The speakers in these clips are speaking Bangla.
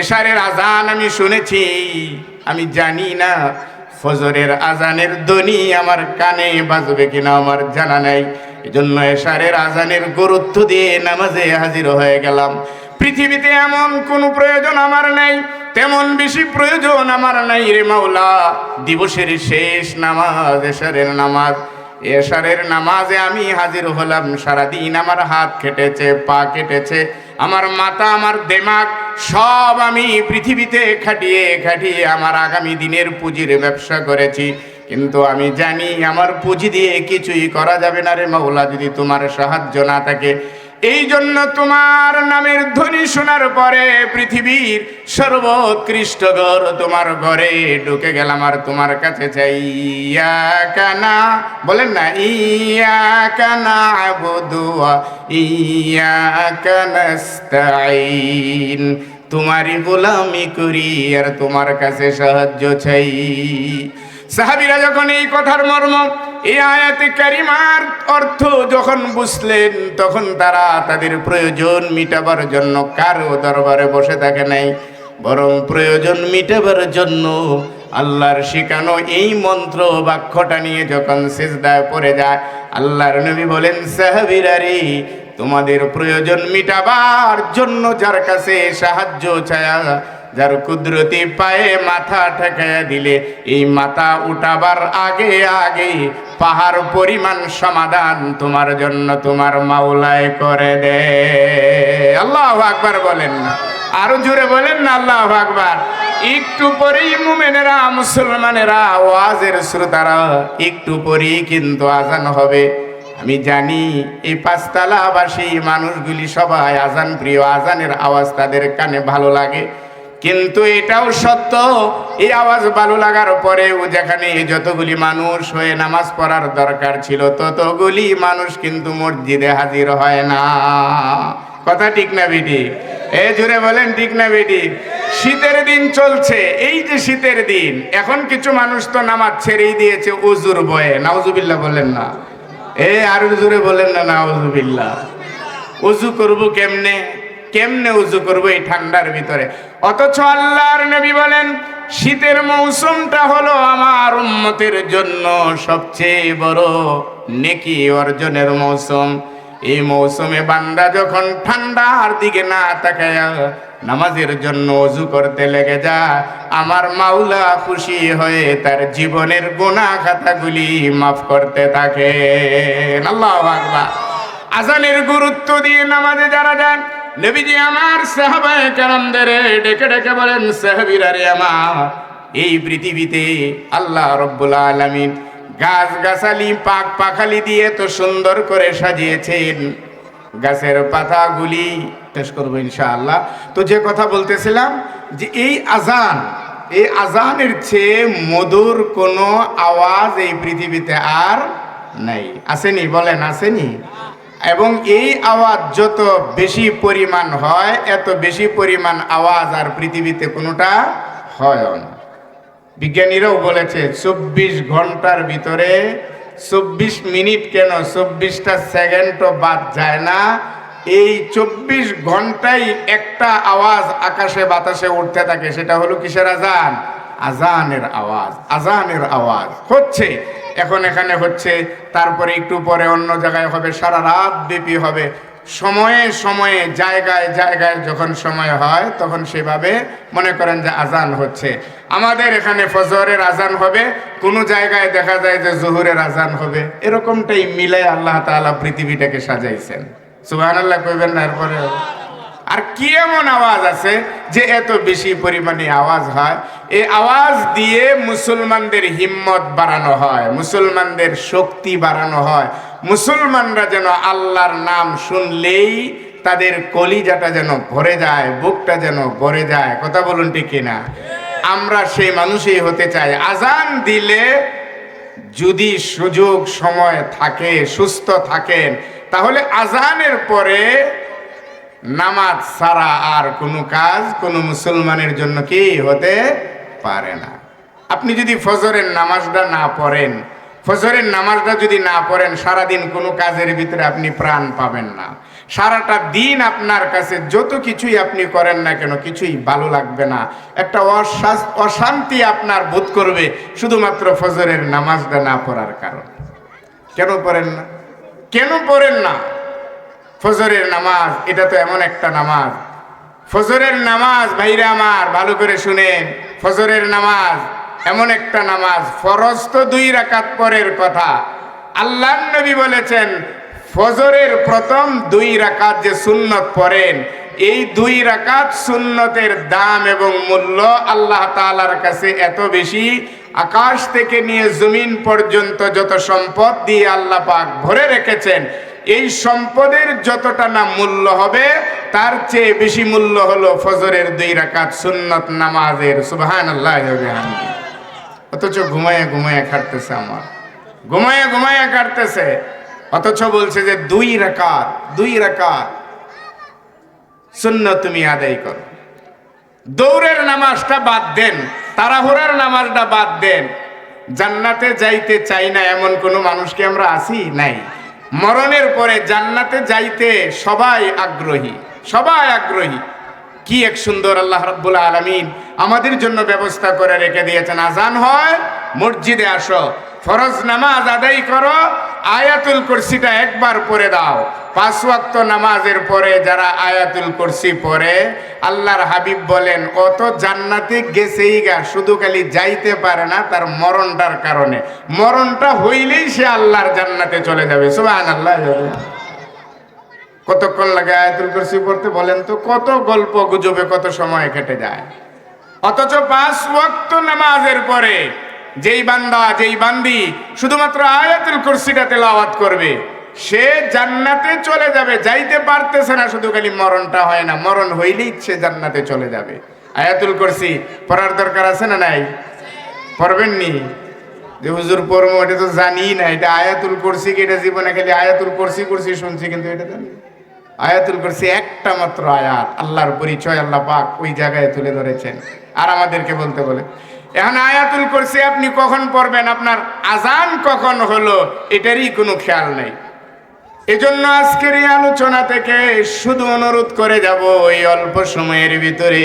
এশারের আজান আমি শুনেছি। আমি জানি না, ফজরের আজানের ধ্বনি আমার কানে বাজবে কিনা আমার জানা নাই। এজন্য এশারের আজানের গুরুত্ব দিয়ে নামাজে হাজির হয়ে গেলাম। পৃথিবীতে এমন কোনো প্রয়োজন আমার নাই, তেমন বেশি প্রয়োজন আমার নাই রে মাওলা। দিবসের শেষ নামাজ, এশারের নামাজ। এশারের নামাজে আমি হাজির হলাম, সারাদিন আমার হাত কেটেছে, পা কেটেছে। আমার মাতা, আমার দেমাগ, সব আমি পৃথিবীতে খাটিয়ে খাটিয়ে আমার আগামী দিনের পুঁজির ব্যবসা করেছি। কিন্তু আমি জানি আমার পুঁজি দিয়ে কিছুই করা যাবে না রে মৌলা যদি তোমার সাহায্য না থাকে। এই জন্য তোমার নামের ধ্বনি শোনার পরে পৃথিবীর সর্বোৎকৃষ্ট ঘর তোমার ঘরে ঢুকে গেলাম আর তোমার কাছে ইয়া কানা, বলেন না, ইয়া কানা আবুদুয়া, ইয়া কানাস্তাইন তোমারই গোলামি করি আর তোমার কাছে সাহায্য চাই। সাহাবিরা যখন এই কথার মর্ম এই আয়াতে কারিমার অর্থ যখন বুঝলেন, তখন তারা তাদের প্রয়োজন মিটাবার জন্য কারও দরবারে বসে থাকে নাই। বরং প্রয়োজন মিটাবার জন্য আল্লাহর শিখানো এই মন্ত্র বাক্যটা নিয়ে যখন সেজদায় পড়ে যায়, আল্লাহর নবী বলেন, সাহাবিরারি, তোমাদের প্রয়োজন মিটাবার জন্য যার কাছে সাহায্য ছায়া যার কুদরতি পায়ে মাথা ঠেকাইয়া দিলে, এই মাথা উঠাবার আগে আগে পাহাড় পরিমাণ সমাধান তোমার জন্য তোমার মাওলায় করে দে। আল্লাহ আকবার বলেন না। আরও জোরে বলেন না আল্লাহ আকবার। একটু পরেই মুমেনেরা, মুসলমানেরা, ওয়াজের শ্রোতারা, একটু পরেই কিন্তু আজান হবে। আমি জানি এই পাঁচতলাবাসী মানুষগুলি সবাই আজান প্রিয়, আজানের আওয়াজ তাদের কানে ভালো লাগে। কিন্তু এটাও সত্য, এই আওয়াজ ভালো লাগার পরেও যেখানে যতগুলি মানুষ হয়ে নামাজ পড়ার দরকার ছিল, ততগুলি মানুষ কিন্তু মসজিদে হাজির হয় না। কথা ঠিক না বেটি? এ জুড়ে বলেন ঠিক না বেটি? শীতের দিন চলছে, এই যে শীতের দিন, এখন কিছু মানুষ তো নামাজ ছেড়েই দিয়েছে উজুর বয়ে। নাউজুবিল্লাহ বলেন না। এ আর জোরে বলেন না, নাউজুবিল্লাহ। উজু করব কেমনে? কেমনে উজু করব এই ঠান্ডার ভিতরে? অথচ আল্লাহর নবী বলেন, শীতের মৌসুমটা হলো আমার উন্নতির জন্য সবচেয়ে বড় নেকি অর্জনের মৌসুম। এই মৌসুমে বান্দা যখন ঠান্ডার দিকে না তাকায় নামাজের জন্য অজু করতে লেগে যা আমার মাওলা খুশি হয়ে তার জীবনের গোনা খাতাগুলি মাফ করতে থাকে আল্লাহ আজানের গুরুত্ব দিয়ে নামাজে যারা যান নবীজি আমার সাহাবায়ে কেরামদের ডেকে ডেকে বলেন, সাহাবীরা রে আমার, এই পৃথিবীতে আল্লাহ রব্বুল আলামিন গাছ গাছালি পাক পাখালি দিয়ে তো সুন্দর করে সাজিয়েছেন। গাছের পাতাগুলি শেষ করব ইনশাআল্লাহ। তো যে কথা বলতেছিলাম যে এই আজান, এই আজানের চেয়ে মধুর কোনো আওয়াজ এই পৃথিবীতে আর নাই। আসেনি, বলেন, আসেনি? এবং এই আওয়াজ যত বেশি পরিমাণ হয়, এত বেশি পরিমাণ আওয়াজ আর পৃথিবীতে কোনোটা হয় না। বিজ্ঞানীরাও বলেছে, চব্বিশ ঘণ্টার ভিতরে চব্বিশ মিনিট কেন চব্বিশটা সেকেন্ডও বাদ যায় না? এই চব্বিশ ঘন্টায় একটা আওয়াজ আকাশে, বাতাসে উঠতে থাকে, সেটা হলো কিসের আজান? আজানের আওয়াজ আজানের আওয়াজ। হচ্ছে এখন এখানে হচ্ছে, তারপরে একটু পরে অন্য জায়গায় হবে, সারা রাত ব্যাপী হবে। সময়ে সময়ে, জায়গায় জায়গায় যখন সময় হয়, তখন সেভাবে মনে করেন যে আজান হচ্ছে। আমাদের এখানে ফজরের আজান হবে, কোনো জায়গায় দেখা যায় যে জহুরের আজান হবে। এরকমটাই মিলে আল্লাহ তাআলা পৃথিবীটাকে সাজাইছেন। সুবাহ আল্লাহ কইবেন না, এরপরে আর কি এমন আওয়াজ আছে যে এত বেশি পরিমাণে আওয়াজ হয়? এই আওয়াজ দিয়ে মুসলমানদের হিম্মত বাড়ানো হয়, মুসলমানদের শক্তি বাড়ানো হয়। মুসলমানরা যেন আল্লাহর নাম শুনলেই তাদের কলিজাটা যেন ভরে যায়, বুকটা যেন ভরে যায়। কথা বলুন ঠিক কিনা? আমরা সেই মানুষই হতে চাই। আজান দিলে যদি সুযোগ, সময় থাকে, সুস্থ থাকেন, তাহলে আজানের পরে নামাজ ছাড়া আর কোনো কাজ কোনো মুসলমানের জন্য কি হতে পারে না। আপনি যদি ফজরের নামাজটা না পড়েন, ফজরের নামাজটা যদি না পড়েন, সারাদিন কোনো কাজের ভিতরে আপনি প্রাণ পাবেন না। সারাটা দিন আপনার কাছে যত কিছুই আপনি করেন না কেন, কিছুই ভালো লাগবে না। একটা অশান্তি আপনার বোধ করবে শুধুমাত্র ফজরের নামাজটা না পড়ার কারণ। কেন পড়েন না? কেন পড়েন না? ফজরের নামাজ, এটা তো এমন একটা নামাজ। ফজরের নামাজ ভাইরা আমার, ভালো করে শুনেন। ফজরের নামাজ এমন একটা নামাজ, ফরজ তো দুই রাকাত পরের কথা। আল্লাহ নবী বলেছেন, ফজরের প্রথম দুই রাকাত যে সুন্নত পড়েন, এই দুই রাকাত সুন্নতের দাম এবং মূল্য আল্লাহ তাআলার কাছে এত বেশি। আকাশ থেকে নিয়ে জমিন পর্যন্ত যত সম্পদ দিয়ে আল্লাহ পাক ভরে রেখেছেন এই সম্পদের যতটা না মূল্য হবে, তার চেয়ে বেশি মূল্য হলো ফজরের দুই রাকাত সুন্নত নামাজের। সুবহান আল্লাহ অথচ ঘুমায় ঘুমায় কাটতেছে আমার। ঘুমায় ঘুমায় কাটতেছে অথচ বলছে যে দুই রাকাত দুই রাকাত সুন্নত তুমি আদায় করো। দৌড়ের নামাজটা বাদ দেন, তাড়াহুড়ার নামাজটা বাদ দেন। জান্নাতে যাইতে চাই না এমন কোনো মানুষকে আমরা আসি নাই। মরণের পরে জান্নাতে যাইতে সবাই আগ্রহী সবাই আগ্রহী। কি এক সুন্দর আল্লাহ রব্বুল আলমিন আমাদের জন্য ব্যবস্থা করে রেখে দিয়েছেন। আজান হয়, মসজিদে আসো, ফরজ নামাজ আদায় করো, আয়াতুল কুরসিটা একবার পরে দাও। পাঁচ ওয়াক্ত নামাজের পরে যারা আয়াতুল কুরসি পড়ে, আল্লাহর হাবিব বলেন অত জান্নাতে গেছেই গা, শুধু খালি যাইতে পারে না তার মরণটার কারণে। মরণটা হইলেই সে আল্লাহর জান্নাতে চলে যাবে। সুবাহ আল্লাহ কতক্ষণ লাগে আয়াতুল কুরসি পড়তে বলেন তো? কত গল্প গুজবে, কত সময় কেটে যায়। অথচ পাঁচ ওয়াক্ত নামাজের পরে যেই বান্দা, যেই বান্দি শুধুমাত্র আয়াতুল কুরসিটা তেলাওয়াত করবে সে জান্নাতে চলে যাবে, যাইতে পারতেছে না, শুধু খালি মরণটা হয় না। মরণ হইলেই সে জান্নাতে চলে যাবে। আয়াতুল কুরসি পড়ার দরকার আছে না নাই? পড়বেন নি? যে হুজুর পড়ব এটা তো জানি না, এটা আয়াতুল কুরসি কি, এটা জীবনে খালি আয়াতুল কুরসি কুরসি শুনছি, কিন্তু এটা জানি আয়াতুল কুরসি একটা মাত্র আয়াত, আল্লাহর পরিচয় আল্লাহ পাক ওই জায়গায় তুলে ধরেছেন। আর আমাদেরকে বলতে বলে, এখন আয়াতুল কুরসি আপনি কখন পড়বেন? আপনার আজান কখন হলো? এটারই কোনো খেয়াল নেই। এজন্য আজকের এই আলোচনা থেকে শুধু অনুরোধ করে যাব এই অল্প সময়ের ভিতরে,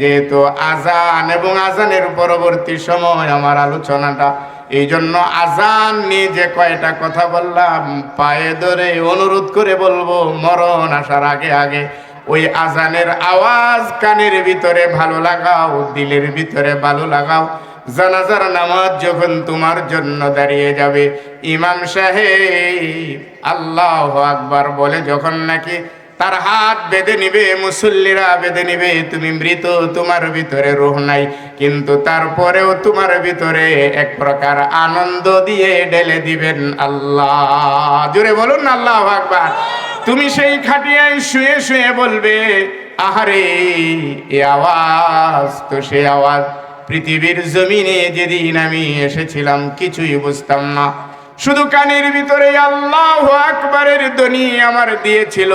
যেহেতু আজান এবং আজানের পরবর্তী সময় আমার আলোচনাটা। এই জন্য আজান নিয়ে যে কয়টা কথা বললাম, পায়ে ধরে অনুরোধ করে বলব, মরণ আসার আগে আগে ওই আজানের আওয়াজ কানের ভিতরে ভালো লাগাও, দিলের ভিতরে ভালো লাগাও। জানাজার নামাজ যখন তোমার জন্য দাঁড়িয়ে যাবে, ইমাম সাহেব আল্লাহ আকবার বলে যখন নাকি তার হাত বেঁধে নিবে, মুসল্লিরা বেঁধে নিবে, তুমি মৃত, তোমার ভিতরে রোহ নাই। কিন্তু তারপরেও তোমার ভিতরে এক প্রকার আনন্দ দিয়ে ঢেলে দিবেন আল্লাহ। জোরে বলুন আল্লাহ আকবার। তুমি সেই খাটিয়ায় শুয়ে শুয়ে বলবে, আহারে, এ আওয়াজ তো সে আওয়াজ। পৃথিবীর জমিনে যেদিন আমি এসেছিলাম, কিছুই বুঝতাম না। শুধু কানের ভিতরে আল্লাহ আকবরের ধ্বনি আমার দিয়েছিল।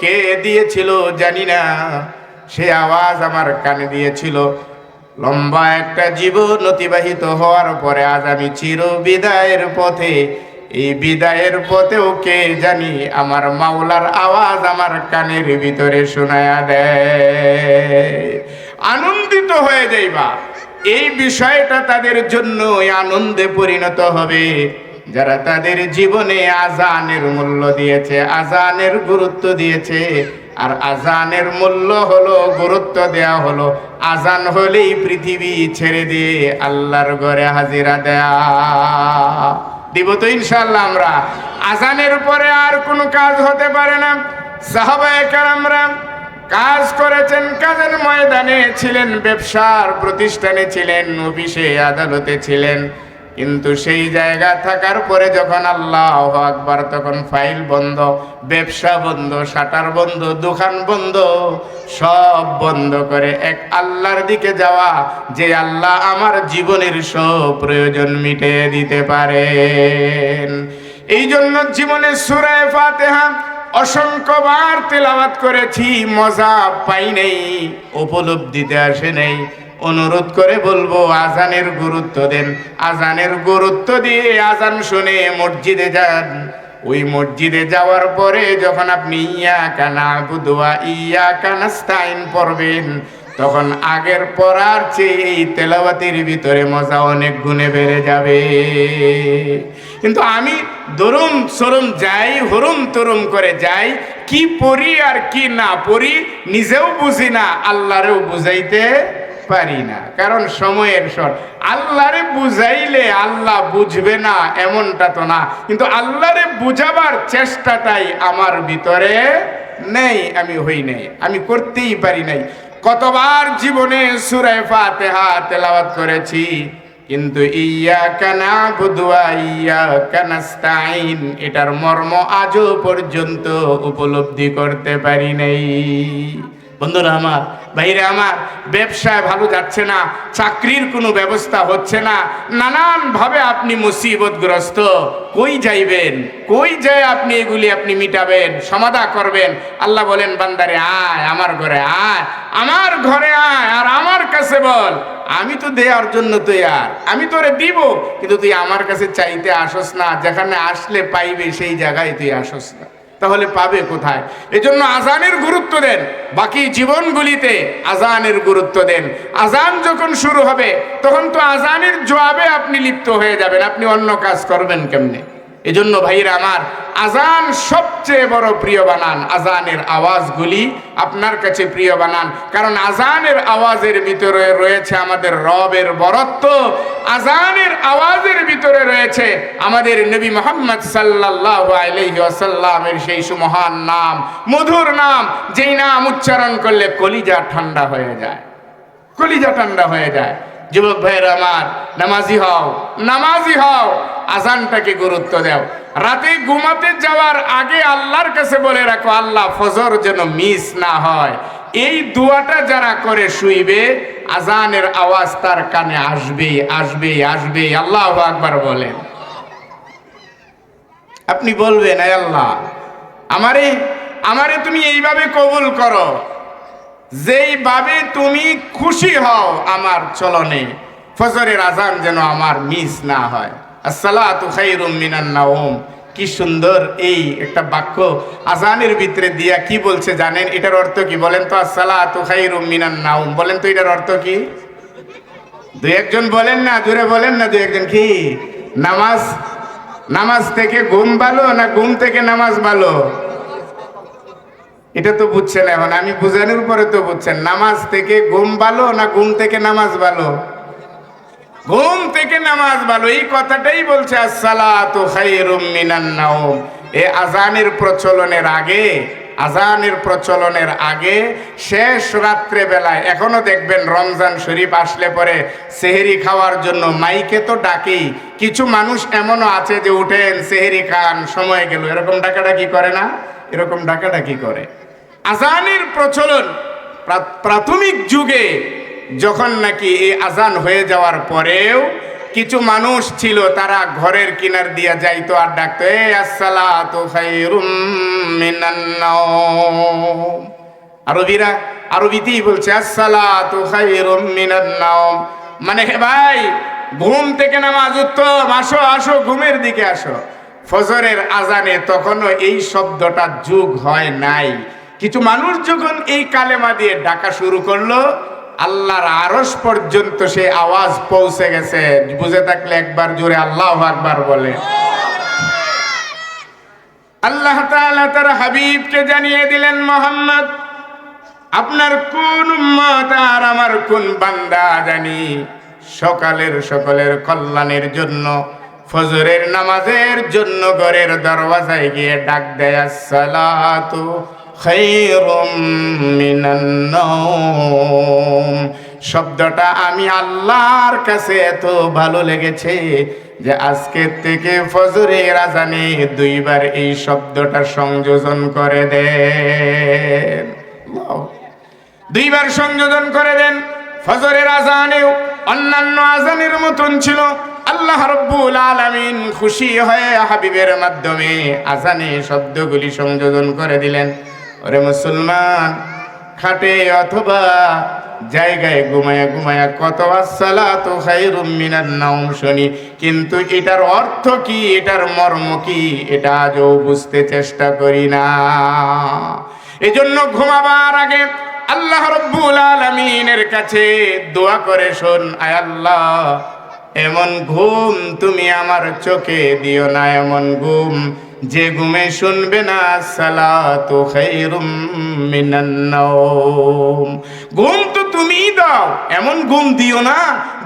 কে দিয়েছিল জানি না। সে আওয়াজ আমার কানে দিয়েছিল। লম্বা একটা জীবন অতিবাহিত হওয়ার পরে আজ আমি চির বিদায়ের পথে, এই বিদায়ের পথেও কে জানি আমার মাওলার আওয়াজ আমার কানের ভিতরে শোনায়া দেয়। আনন্দিত হয়ে যাইবা। এই বিষয়টা তাদের জন্য আনন্দে পরিণত হবে। যারা তাদের জীবনে আজানের মূল্য দিয়েছে আজানের গুরুত্ব দিয়েছে, আর আজানের মূল্য হলো, গুরুত্ব দেয়া হলো আজান হলেই পৃথিবী ছেড়ে দিয়ে আল্লাহর ঘরে হাজিরা দেয়া। দিব তো ইনশাল্লাহ আমরা। আজানের পরে আর কোনো কাজ হতে পারে না। সাহাবায়ে কারামরা কাজ করেছেন কাজের ময়দানে ছিলেন, ব্যবসার প্রতিষ্ঠানে ছিলেন, অফিসে, আদালতে ছিলেন। কিন্তু সেই জায়গা থাকার পরে যখন আল্লাহ আকবার তখন ফাইল বন্ধ, ব্যবসা বন্ধ, শাটার বন্ধ, দোকান বন্ধ, সব বন্ধ করে এক আল্লাহর দিকে যাওয়া, যে আল্লাহ আমার জীবনের সব প্রয়োজন মিটিয়ে দিতে পারেন। এই জন্য জীবনে সুরায় ফাতেহা অসংখ্যবার তেলাওয়াত করেছি, মজা পাই নেই, উপলব্ধিতে আসে নেই। অনুরোধ করে বলব, আজানের গুরুত্ব দেন, আজানের গুরুত্ব দিয়ে আজান শুনে মসজিদে যান। ওই মসজিদে যাওয়ার পরে যখন আপনি ইয়া কানা বুধুয়া ইয়া কানাস্তাইন পড়বেন তখন আগের পড়ার চেয়ে এই তেলাবাতির ভিতরে মজা অনেক গুণে বেড়ে যাবে। কিন্তু আমি দরুম সরুম যাই, হরুম তরুম করে যাই, কি পড়ি আর কি না পড়ি নিজেও বুঝি না, আল্লাহরেও বুঝাইতে পারি না। কারণ সময়ের শর্ট আল্লাহরে বুঝাইলে আল্লাহ বুঝবে না, এমনটা তো না। কিন্তু আল্লাহরে বুঝাবার চেষ্টাটাই আমার ভিতরে নেই, আমি হই নাই, আমি করতেই পারি নাই। কতবার জীবনে সুরে ফাতেহা তেলাওয়াত করেছি, কিন্তু ইয়া কানা বুদুয়া ইয়া কানাস্তাইন এটার মর্ম আজও পর্যন্ত উপলব্ধি করতে পারি নাই। বন্ধুরা আমার বাইরে আমার, ব্যবসায় ভালো যাচ্ছে না, চাকরির কোনো ব্যবস্থা হচ্ছে না নানান ভাবে আপনি মুসিবতগ্রস্ত। কই যাইবেন? কই যায় আপনি এগুলি আপনি মিটাবেন, সমাধা করবেন? আল্লাহ বলেন, বান্দারে আয়, আমার ঘরে আয়, আমার ঘরে আয়, আর আমার কাছে বল। আমি তো দেওয়ার জন্য তৈয়ার, আমি তোরে দিব, কিন্তু তুই আমার কাছে চাইতে আসস না, যেখানে আসলে পাইবে সেই জায়গায় তুই আসস না। তাহলে পাবে কোথায়? এজন্য আজানের গুরুত্ব দেন। বাকি জীবনগুলিতে আজানের গুরুত্ব দেন। আজান যখন শুরু হবে, তখন তো আজানের জবাবে আপনি লিপ্ত হয়ে যাবেন। আপনি অন্য কাজ করবেন কেমনে? এজন্য ভাইরা আমার, আজান সবচেয়ে বড় প্রিয় বানান। আজানের আওয়াজগুলি আপনার কাছে প্রিয় বানান। কারণ আজানের আওয়াজের ভিতরে রয়েছে আমাদের রবের বরত্ব। আজানের আওয়াজের ভিতরে রয়েছে আমাদের নবী মোহাম্মদ সাল্লাহ আলাইহি সেই সুমহান নাম, মধুর নাম, যেই নাম উচ্চারণ করলে কলিজা ঠান্ডা হয়ে যায়। কলিজা ঠান্ডা হয়ে যায়। যুবক ভাইয়ের আমার, নামাজি হও নামাজি হও, আজানটাকে গুরুত্ব দাও। রাতে ঘুমাতে যাওয়ার আগে আল্লাহর কাছে বলে রাখো, আল্লাহ ফজর যেন মিস না হয়। এই দুয়াটা যারা করে শুইবে, আজানের আওয়াজ তার কানে আসবে আসবে আসবে। আল্লাহ আকবার বলেন। আপনি বলবেন "আয় আল্লাহ, আমারে আমারে তুমি এইভাবে কবুল করো, যেইভাবে তুমি খুশি হও আমার চলনে, ফজরের আজান যেন আমার মিস না হয়। আসসালাতু খাইরুম মিনান নাওম। কি সুন্দর এই একটা বাক্য আজানের ভিতরে দিয়া কি বলছে জানেন? এটার অর্থ কি? বলেন তো, আসসালাতু খাইরুম মিনান নাওম। বলেন তো, এটার অর্থ কি? দু একজন বলেন না, জোরে বলেন না দু একজন কি? নামাজ নামাজ থেকে ঘুম ভালো না ঘুম থেকে নামাজ ভালো? এটা তো বুঝছেন এখন। আমি বুঝানোর পরে তো বুঝছেন। নামাজ থেকে ঘুম ভালো না ঘুম থেকে নামাজ ভালো? ঘুম থেকে নামাজ ভালো, এই কথাটাই বলছে মিনান এ আজানের প্রচলনের আগে, আজানের প্রচলনের আগে শেষ রাত্রে বেলায় এখনও দেখবেন রমজান শরীফ আসলে পরে সেহেরি খাওয়ার জন্য মাইকে তো ডাকেই। কিছু মানুষ এমনও আছে যে উঠেন, সেহেরি খান, সময় গেল, এরকম ডাকাডাকি করে না, এরকম ডাকাডাকি করে। আজানের প্রচলন প্রাথমিক যুগে যখন নাকি এই আজান হয়ে যাওয়ার পরেও কিছু মানুষ ছিল, তারা ঘরের কিনার দিয়া যাইতো আর ডাকতো, এ আরবিরা, আরবিতেই বলছে নাওম। মানে হে ভাই, ঘুম থেকে নামাজ উত্তম, আসো আসো, ঘুমের দিকে আসো। ফজরের আজানে তখনও এই শব্দটা যুগ হয় নাই। কিছু মানুষ যখন এই কালেমা দিয়ে ডাকা শুরু করল আল্লাহর আরস পর্যন্ত সে আওয়াজ পৌঁছে গেছে। বুঝে থাকলে একবার জোরে আল্লাহ আকবার বলে। আল্লাহ তার হাবিবকে জানিয়ে দিলেন, মোহাম্মদ, আপনার কোন উম্মত আর আমার কোন বান্দা জানি? সকালের সকলের কল্যাণের জন্য, ফজরের নামাজের জন্য ঘরের দরওয়াজায় গিয়ে ডাক দেয়, আসসালাতু খায়রুম মিনান নাওম। শব্দটা আমি আল্লাহর কাছে এত ভালো লেগেছে যে আজকের থেকে ফজরের আজানে দুইবার এই শব্দটা সংযোজন করে দেন। দুইবার সংযোজন করে দেন। ফজরের আজানেও অন্যান্য আজানের মতন ছিল। আল্লাহ রব্বুল আলামিন খুশি হয়ে হাবিবের মাধ্যমে আজানে শব্দগুলি সংযোজন করে দিলেন। ওরে মুসলমান খাটে অথবা জায়গায় ঘুমায়া ঘুমায়া কত আসসালাতু খায়রুম মিনান নাওম শুনি। কিন্তু এটার অর্থ কি? এটার মর্ম কি? এটা আজও বুঝতে চেষ্টা করি না। এজন্য ঘুমাবার আগে আল্লাহ রব্বুল আলামিনের কাছে দোয়া করে শোন, আয় আল্লাহ, এমন ঘুম তুমি আমার চোখে দিও না, এমন ঘুম যে ঘুমে শুনবে না, সালাতু খায়রুম মিনান ঘুম তো তুমিই দাও, এমন ঘুম দিও না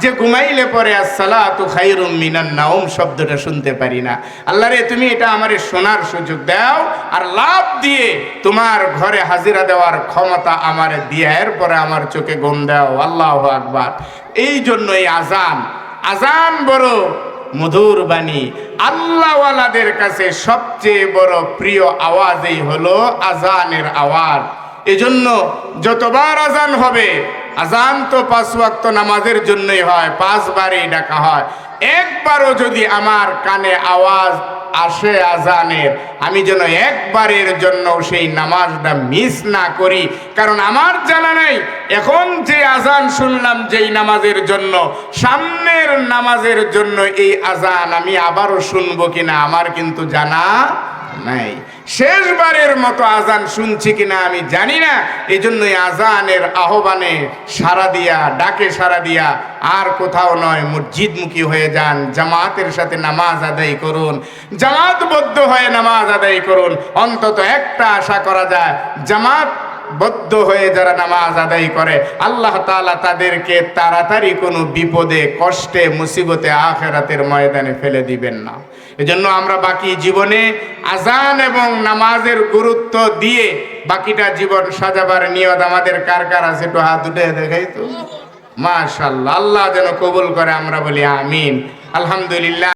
যে ঘুমাইলে পরে আসসালাতু খায়রুম মিনান নাওম শব্দটা শুনতে পারি না। আল্লাহ রে, তুমি এটা আমারে শোনার সুযোগ দাও আর লাভ দিয়ে তোমার ঘরে হাজিরা দেওয়ার ক্ষমতা আমারে দিয়ে, এরপরে আমার চোখে ঘুম দাও। আল্লাহ আকবার। এই জন্য এই আজান আজান বড় মধুর বাণী। আল্লাহওয়ালাদের কাছে সবচেয়ে বড় প্রিয় আওয়াজই হলো আজানের আওয়াজ। এজন্য যতবার আজান হবে, আজান তো পাঁচ ওয়াক্ত নামাজের জন্যই হয়, পাঁচবারই ডাকা হয়। একবারও যদি আমার কানে আওয়াজ আসে আজানের। আমি যেন একবারের জন্য সেই নামাজটা মিস না করি। কারণ আমার জানা নাই, এখন যে আজান শুনলাম যেই নামাজের জন্য, সামনের নামাজের জন্য এই আজান আমি আবারও শুনব কিনা, আমার কিন্তু জানা নাই। শেষবারের মতো আজান শুনছি কিনা আমি জানি না। এই জন্যই আজানের আহ্বানে সারা দিয়া, ডাকে সারা দিয়া আর কোথাও নয়, মসজিদমুখী হয়ে যান। জামাতের সাথে নামাজ আদায় করুন। জামাতবদ্ধ হয়ে নামাজ আদায় করুন। অন্তত একটা আশা করা যায় জামাত বদ্ধ হয়ে যারা নামাজ আদায় করে, আল্লাহ তাআলা তাদেরকে তাড়াতাড়ি কোনো বিপদে, কষ্টে, মুসিবতে, আখেরাতের ময়দানে ফেলে দিবেন না। এজন্য আমরা বাকি জীবনে আজান এবং নামাজের গুরুত্ব দিয়ে বাকিটা জীবন সাজাবার নিয়ত আমাদের কার কার আছে একটু হাত উঠে দেখাই তো। মাশাল্লাহ আল্লাহ যেন কবুল করে আমরা বলি আমিন। আলহামদুলিল্লাহ।